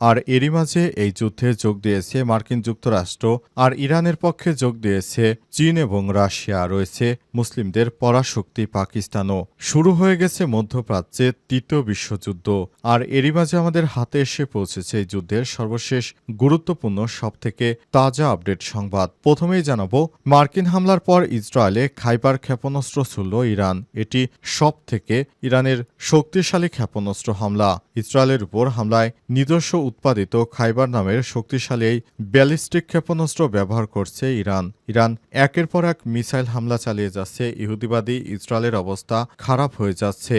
আর এরই মাঝে এই যুদ্ধে যোগ দিয়েছে মার্কিন যুক্তরাষ্ট্র আর ইরানের পক্ষে যোগ দিয়েছে চীন এবং রাশিয়া। রয়েছে মুসলিমদের পরাশক্তি পাকিস্তানও। শুরু হয়ে গেছে মধ্যপ্রাচ্যে তৃতীয় বিশ্বযুদ্ধ। আর এরই মাঝে আমাদের হাতে এসে পৌঁছেছে এই যুদ্ধের সর্বশেষ গুরুত্বপূর্ণ সবথেকে তাজা আপডেট সংবাদ। প্রথমেই জানাব, মার্কিন হামলার পর ইসরায়েলে খাইবার ক্ষেপণাস্ত্র ছুড়ল ইরান। এটি সব থেকে ইরানের শক্তিশালী ক্ষেপণাস্ত্র হামলা। ইসরায়েলের উপর হামলায় নিজস্ব উৎপাদিত খাইবার নামের শক্তিশালী এই ব্যালিস্টিক ক্ষেপণাস্ত্র ব্যবহার করছে ইরান। ইরান একের পর এক মিসাইল হামলা চালিয়ে যাচ্ছে, ইহুদিবাদী ইসরায়েলের অবস্থা খারাপ হয়ে যাচ্ছে।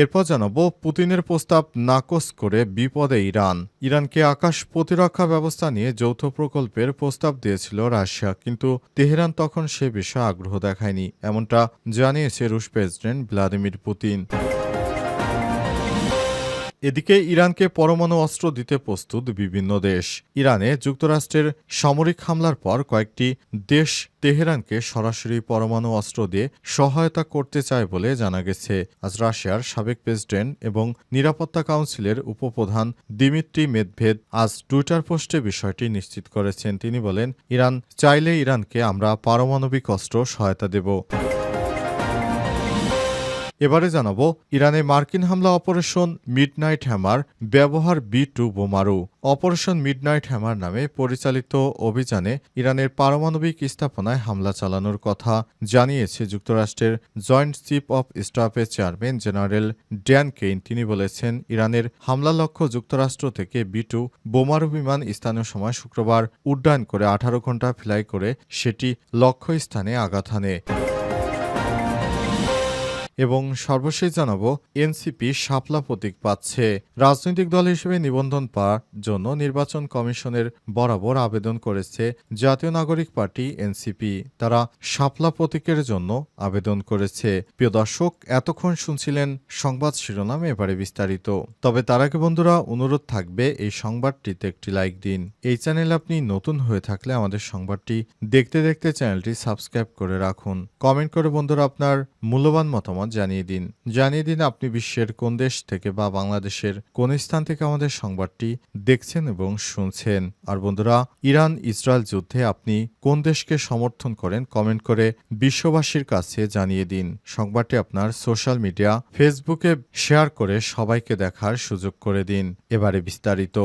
এরপর জানাব পুতিনের প্রস্তাব নাকচ করে বিপদে ইরান। ইরানকে আকাশ প্রতিরক্ষা ব্যবস্থা নিয়ে যৌথ প্রকল্পের প্রস্তাব দিয়েছিল রাশিয়া, কিন্তু তেহরান তখন সে বিষয়ে আগ্রহ দেখায়নি, এমনটা জানিয়েছে রুশ প্রেসিডেন্ট ভ্লাদিমির পুতিন। এদিকে ইরানকে পরমাণু অস্ত্র দিতে প্রস্তুত বিভিন্ন দেশ। ইরানে যুক্তরাষ্ট্রের সামরিক হামলার পর কয়েকটি দেশ তেহরানকে সরাসরি পরমাণু অস্ত্র দিয়ে সহায়তা করতে চায় বলে জানা গেছে। আজ রাশিয়ার সাবেক প্রেসিডেন্ট এবং নিরাপত্তা কাউন্সিলের উপপ্রধান দিমিত্রি মেদভেদ আজ টুইটার পোস্টে বিষয়টি নিশ্চিত করেছেন। তিনি বলেন, ইরান চাইলে ইরানকে আমরা পারমাণবিক অস্ত্র সহায়তা দেব। এবারে জানাব ইরানে মার্কিন হামলা অপারেশন মিডনাইট হ্যামার, ব্যবহার বি টু বোমারু। অপারেশন মিডনাইট হ্যামার নামে পরিচালিত অভিযানে ইরানের পারমাণবিক স্থাপনায় হামলা চালানোর কথা জানিয়েছে যুক্তরাষ্ট্রের জয়েন্ট চিফ অব স্টাফের চেয়ারম্যান জেনারেল ড্যান কেইন। তিনি বলেছেন, ইরানের হামলা লক্ষ্য যুক্তরাষ্ট্র থেকে বি টু বোমারু বিমান স্থানীয় সময় শুক্রবার উড্ডয়ন করে আঠারো ঘণ্টা ফ্লাই করে সেটি লক্ষ্যস্থানে আঘাত হানে। এবং সর্বশেষ জানাব, এনসিপি শাপলা প্রতীক পাচ্ছে। রাজনৈতিক দল হিসেবে নিবন্ধন পাওয়ার জন্য নির্বাচন কমিশনের বরাবর আবেদন করেছে জাতীয় নাগরিক পার্টি, এনসিপি। তারা শাপলা প্রতীকের জন্য আবেদন করেছে। প্রিয় দর্শক, এতক্ষণ শুনছিলেন সংবাদ শিরোনাম, এবারে বিস্তারিত। তবে তার আগে বন্ধুরা, অনুরোধ থাকবে এই সংবাদটিতে একটি লাইক দিন। এই চ্যানেল আপনি নতুন হয়ে থাকলে আমাদের সংবাদটি দেখতে দেখতে চ্যানেলটি সাবস্ক্রাইব করে রাখুন। কমেন্ট করে বন্ধুরা আপনার মূল্যবান মতামত জানিয়ে দিন। জানিয়ে দিন আপনি বিশ্বের কোন দেশ থেকে বা বাংলাদেশের কোন স্থান থেকে আমাদের সংবাদটি দেখছেন এবং শুনছেন। আর বন্ধুরা ইরান ইসরায়েল যুদ্ধে আপনি কোন দেশকে সমর্থন করেন কমেন্ট করে বিশ্ববাসীর কাছে জানিয়ে দিন। সংবাদটি আপনার সোশ্যাল মিডিয়া, ফেসবুকে শেয়ার করে সবাইকে দেখার সুযোগ করে দিন। এবারে বিস্তারিত।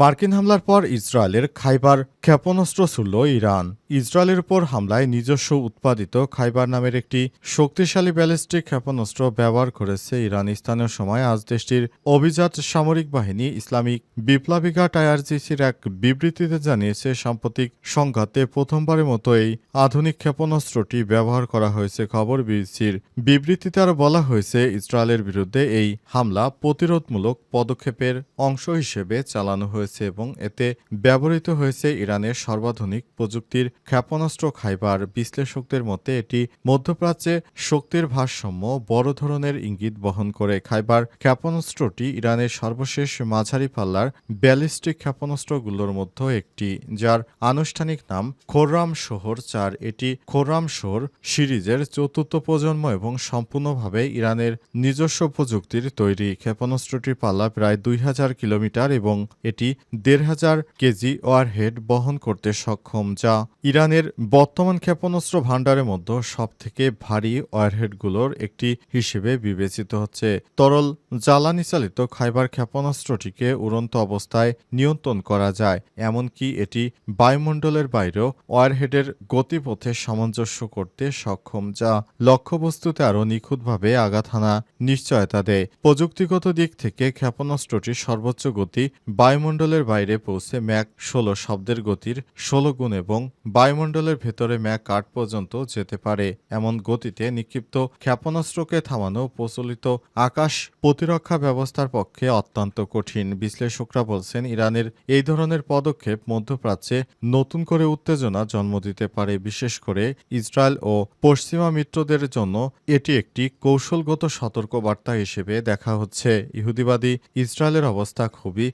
মার্কিন হামলার পর ইসরায়েলের খাইবার ক্ষেপণাস্ত্র ছুড়ল ইরান। ইসরায়েলের উপর হামলায় নিজস্ব উৎপাদিত খাইবার নামের একটি শক্তিশালী ব্যালিস্টিক ক্ষেপণাস্ত্র ব্যবহার করেছে ইরান। স্থানীয় সময় আজ দেশটির অভিজাত সামরিক বাহিনী ইসলামিক বিপ্লবী গার্ড আইআরজিসির এক বিবৃতিতে জানিয়েছে, সাম্প্রতিক সংঘাতে প্রথমবারের মতো এই আধুনিক ক্ষেপণাস্ত্রটি ব্যবহার করা হয়েছে। খবর বিবিসির বিবৃতিতে আরও বলা হয়েছে, ইসরায়েলের বিরুদ্ধে এই হামলা প্রতিরোধমূলক পদক্ষেপের অংশ হিসেবে চালানো হয়েছে। এবং এতে ব্যবহৃত হয়েছে ইরানের সর্বাধুনিক প্রযুক্তির ক্ষেপণাস্ত্র খাইবার বিশ্লেষকদের মতে এটি মধ্যপ্রাচ্যে শক্তির ভারসাম্য, বড় ধরনের ইঙ্গিত বহন করে খাইবার ক্ষেপণাস্ত্রটি ইরানের সর্বশেষ মাঝারি পাল্লার ব্যালিস্টিক ক্ষেপণাস্ত্রগুলোর মধ্যে একটি, যার আনুষ্ঠানিক নাম খোররাম শহর, চার এটি খোররাম শহর সিরিজের চতুর্থ প্রজন্ম এবং সম্পূর্ণভাবে ইরানের নিজস্ব প্রযুক্তির তৈরি ক্ষেপণাস্ত্রটির পাল্লা প্রায় দুই হাজার কিলোমিটার এবং এটি দেড় হাজার কেজি ওয়ারহেড বহন করতে সক্ষম, যা ইরানের বর্তমান ক্ষেপণাস্ত্র ভাণ্ডারের মধ্যে সবথেকে ভারী ওয়ারহেডগুলোর একটি হিসেবে বিবেচিত হচ্ছে। তরল জ্বালানি চালিত খাইবার ক্ষেপণাস্ত্রটিকে উড়ন্ত অবস্থায় নিয়ন্ত্রণ করা যায়, এমনকি এটি বায়ুমণ্ডলের বাইরেও ওয়ারহেডের গতিপথে সামঞ্জস্য করতে সক্ষম, যা লক্ষ্যবস্তুতে আরও নিখুঁতভাবে আঘাত হানা নিশ্চয়তা দেয়। প্রযুক্তিগত দিক থেকে ক্ষেপণাস্ত্রটির সর্বোচ্চ গতি বায়ুমণ্ডল বায়ুমণ্ডলের বাইরে পৌঁছে ম্যাক ষোলো শব্দের গতির ষোলো গুণ এবং বায়ুমণ্ডলের ভেতরে ম্যাক আট পর্যন্ত যেতে পারে। এমন গতিতে নিক্ষিপ্ত ক্ষেপণাস্ত্রকে থামানো প্রচলিত আকাশ প্রতিরক্ষা ব্যবস্থার পক্ষে অত্যন্ত কঠিন। বিশ্লেষকরা বলছেন, ইরানের এই ধরনের পদক্ষেপ মধ্যপ্রাচ্যে নতুন করে উত্তেজনা জন্ম দিতে পারে। বিশেষ করে ইসরায়েল ও পশ্চিমা মিত্রদের জন্য এটি একটি কৌশলগত সতর্কবার্তা হিসেবে দেখা হচ্ছে। ইহুদিবাদী ইসরায়েলের অবস্থা খুবই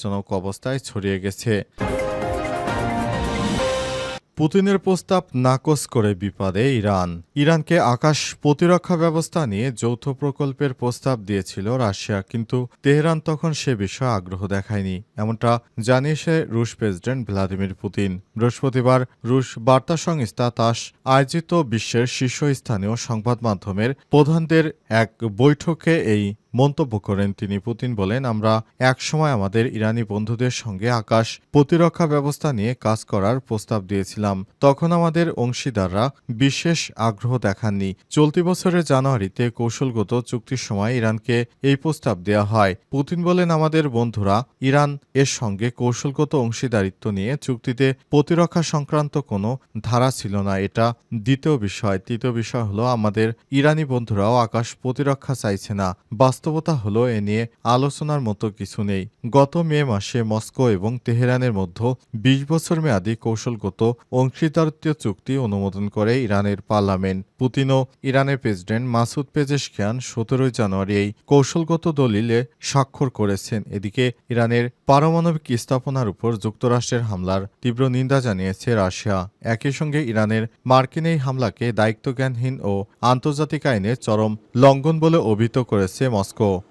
আতঙ্কজনক অবস্থায় ছড়িয়ে গেছে। পুতিনের প্রস্তাব নাকচ করে বিপাদে ইরান। ইরানকে আকাশ প্রতিরক্ষা ব্যবস্থা নিয়ে যৌথ প্রকল্পের প্রস্তাব দিয়েছিল রাশিয়া, কিন্তু তেহরান তখন সে বিষয়ে আগ্রহ দেখায়নি। এমনটা জানিয়েছে রুশ প্রেসিডেন্ট ভ্লাদিমির পুতিন। বৃহস্পতিবার রুশ বার্তা সংস্থা তাস আয়োজিত বিশ্বের শীর্ষস্থানীয় সংবাদ মাধ্যমের প্রধানদের এক বৈঠকে এই মন্তব্য করেন তিনি। পুতিন বলেন, আমরা একসময় আমাদের ইরানি বন্ধুদের সঙ্গে আকাশ প্রতিরক্ষা ব্যবস্থা নিয়ে কাজ করার প্রস্তাব দিয়েছিলাম। তখন আমাদের অংশীদাররা বিশেষ আগ্রহ দেখাননি। চলতি বছরের জানুয়ারিতে কৌশলগত চুক্তির সময় ইরানকে এই প্রস্তাব দেওয়া হয়। পুতিন বলেন, আমাদের বন্ধুরা ইরান এর সঙ্গে কৌশলগত অংশীদারিত্ব নিয়ে চুক্তিতে প্রতিরক্ষা সংক্রান্ত কোনো ধারা ছিল না। এটা দ্বিতীয় বিষয়। তৃতীয় বিষয় হলো, আমাদের ইরানি বন্ধুরাও আকাশ প্রতিরক্ষা চাইছে না। বাস্তবতা হলো এ নিয়ে আলোচনার মতো কিছু নেই। গত মে মাসে মস্কো এবং তেহরানের মধ্যে বিশ বছর মেয়াদী কৌশলগত অংশীদারিত্ব চুক্তি অনুমোদন করে ইরানের পার্লামেন্ট। পুতিন ও ইরানের প্রেসিডেন্ট মাসুদ পেজেশকিয়ান সতেরোই জানুয়ারি এই কৌশলগত দলিলে স্বাক্ষর করেছেন। এদিকে ইরানের পারমাণবিক স্থাপনার উপর যুক্তরাষ্ট্রের হামলার তীব্র নিন্দা জানিয়েছে রাশিয়া। একই সঙ্গে ইরানের মার্কিন এই হামলাকে দায়িত্বজ্ঞানহীন ও আন্তর্জাতিক আইনের চরম লঙ্ঘন বলে অভিহিত করেছে মস্কো। school.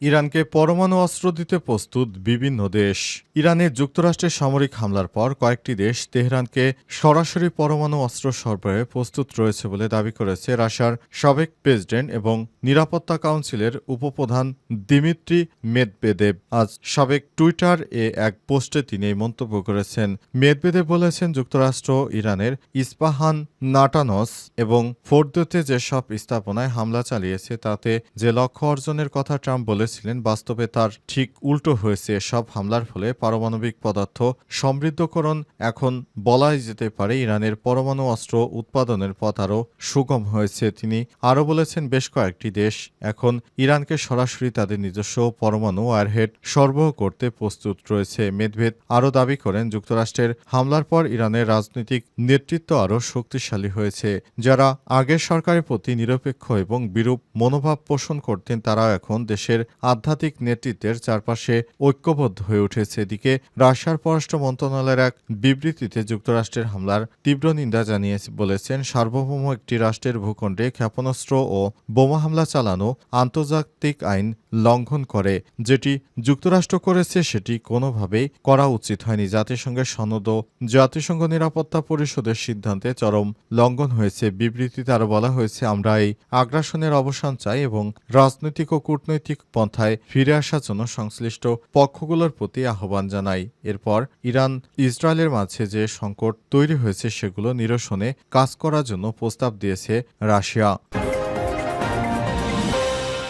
ইরানকে পরমাণু অস্ত্র দিতে প্রস্তুত বিভিন্ন দেশ। ইরানের যুক্তরাষ্ট্রের সামরিক হামলার পর কয়েকটি দেশ তেহরানকে সরাসরি পরমাণু অস্ত্র সরবরাহে প্রস্তুত রয়েছে বলে দাবি করেছে রাশিয়ার সাবেক প্রেসিডেন্ট এবং নিরাপত্তা কাউন্সিলের উপপ্রধান দিমিত্রি মেদবেদেব। আজ সাবেক টুইটার এ এক পোস্টে তিনি এই মন্তব্য করেছেন। মেদবেদেব বলেছেন, যুক্তরাষ্ট্র, ইরানের ইস্পাহান নাটানস এবং ফোর্দোতে যেসব স্থাপনায় হামলা চালিয়েছে তাতে যে লক্ষ্য অর্জনের কথা ট্রাম্প বলেছিলেন, বাস্তবে তার ঠিক উল্টো হয়েছে সব হামলার ফলে পারমাণবিক পদার্থ সমৃদ্ধকরণ এখন বলাই যেতে পারে। ইরানের পরমাণু অস্ত্র উৎপাদনের পথ আরও সুগম হয়েছে। তিনি আরও বলেছেন, বেশ কয়েকটি দেশ এখন ইরানকে সরাসরি তাদের নিজস্ব পরমাণু ওয়ারহেড সরবরাহ করতে প্রস্তুত রয়েছে। মেদভেদ আরও দাবি করেন, যুক্তরাষ্ট্রের হামলার পর ইরানের রাজনৈতিক নেতৃত্ব আরও শক্তিশালী হয়েছে। যারা আগের সরকারের প্রতি নিরপেক্ষ এবং বিরূপ মনোভাব পোষণ করতেন, তারাও এখন দেশের আধ্যাত্মিক নেতৃত্বের চারপাশে ঐক্যবদ্ধ হয়ে উঠেছে। এদিকে রাশিয়ার পররাষ্ট্র মন্ত্রণালয়ের এক বিবৃতিতে যুক্তরাষ্ট্রের হামলার তীব্র নিন্দা জানিয়ে বলেছেন, সার্বভৌম একটি রাষ্ট্রের ভূখণ্ডে ক্ষেপণাস্ত্র ও বোমা হামলা চালানো আন্তর্জাতিক আইন লঙ্ঘন করে। যেটি যুক্তরাষ্ট্র করেছে, সেটি কোনোভাবেই করা উচিত হয়নি। জাতিসংঘের সনদ ও জাতিসংঘ নিরাপত্তা পরিষদের সিদ্ধান্তে চরম লঙ্ঘন হয়েছে। বিবৃতিতে আরও বলা হয়েছে, আমরা এই আগ্রাসনের অবসান চাই এবং রাজনৈতিক ও কূটনৈতিক পন্থায় ফিরে আসার জন্য সংশ্লিষ্ট পক্ষগুলোর প্রতি আহ্বান জানাই। এরপর ইরান, ইসরায়েলের মাঝে যে সংকট তৈরি হয়েছে সেগুলো নিরসনে কাজ করার জন্য প্রস্তাব দিয়েছে রাশিয়া।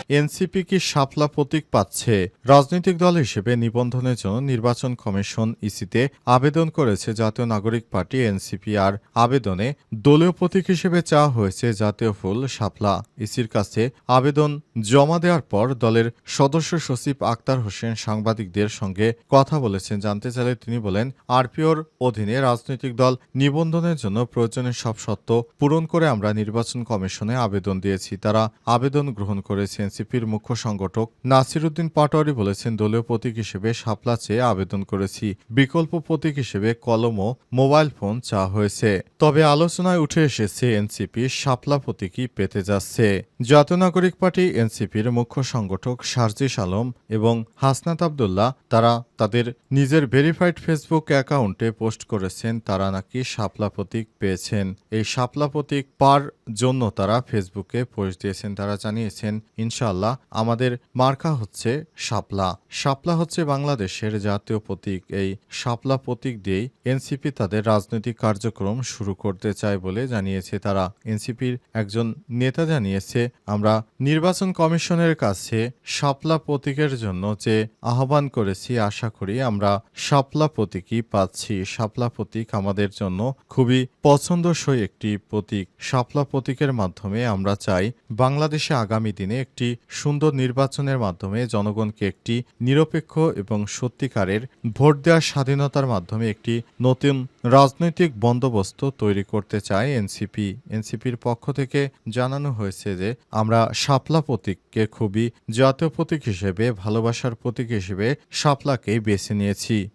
এনসিপি কি শাপলা প্রতীক পাচ্ছে? রাজনৈতিক দল হিসেবে নিবন্ধনের জন্য নির্বাচন কমিশন ইসিতে আবেদন করেছে জাতীয় নাগরিক পার্টি এনসিপি, আর আবেদনে দলীয় প্রতীক হিসেবে চাওয়া হয়েছে জাতীয় ফুল শাপলা। ইসির কাছে আবেদন জমা দেওয়ার পর দলের সদস্য সচিব আক্তার হোসেন সাংবাদিকদের সঙ্গে কথা বলেছেন। জানতে চাইলে তিনি বলেন, আরপিওর অধীনে রাজনৈতিক দল নিবন্ধনের জন্য প্রয়োজনীয় সব শর্ত পূরণ করে আমরা নির্বাচন কমিশনে আবেদন দিয়েছি। তারা আবেদন গ্রহণ করেছে এনসিপির মুখ্য সংগঠক নাসিরুদ্দিন পাটোয়ারি বলেছেন, দলীয় প্রতীক হিসেবে শাপলা চেয়ে আবেদন করেছি। বিকল্প প্রতীক হিসেবে কলম ও মোবাইল ফোন চাওয়া হয়েছে। তবে আলোচনায় উঠে এসেছে, এনসিপি শাপলা প্রতীকই পেতে যাচ্ছে। জাতীয় নাগরিক পার্টি, এনসিপির মুখ্য সংগঠক সার্জিস আলম এবং হাসনাত আবদুল্লাহ, তারা তাদের নিজের ভেরিফাইড ফেসবুক অ্যাকাউন্টে পোস্ট করেছেন, তারা নাকি শাপলা প্রতীক পেয়েছেন। এই শাপলা প্রতীক পার জন্য তারা ফেসবুকে পোস্ট দিয়েছেন, তারা জানিয়েছেন ইনশা ইনশাআল্লাহ, আমাদের মার্কা হচ্ছে শাপলা। শাপলা হচ্ছে বাংলাদেশের জাতীয় প্রতীক। এই শাপলা প্রতীক দিয়েই এনসিপি তাদের রাজনৈতিক কার্যক্রম শুরু করতে চায় বলে জানিয়েছে তারা। এনসিপির একজন নেতা জানিয়েছে, আমরা নির্বাচন কমিশনের কাছে শাপলা প্রতীকের জন্য যে আহ্বান করেছি, আশা করি আমরা শাপলা প্রতীকই পাচ্ছি। শাপলা প্রতীক আমাদের জন্য খুবই পছন্দসই একটি প্রতীক। শাপলা প্রতীকের মাধ্যমে আমরা চাই বাংলাদেশে আগামী দিনে একটি সুন্দর নির্বাচনের মাধ্যমে জনগণকে একটি নিরপেক্ষ এবং সত্যিকারের ভোট দেওয়ার স্বাধীনতার মাধ্যমে একটি নতুন রাজনৈতিক বন্দোবস্ত তৈরি করতে চায় এনসিপি। এনসিপির পক্ষ থেকে জানানো হয়েছে যে, আমরা শাপলা প্রতীককে খুবই জাতীয় প্রতীক হিসেবে, ভালোবাসার প্রতীক হিসেবে শাপলাকেই বেছে নিয়েছি।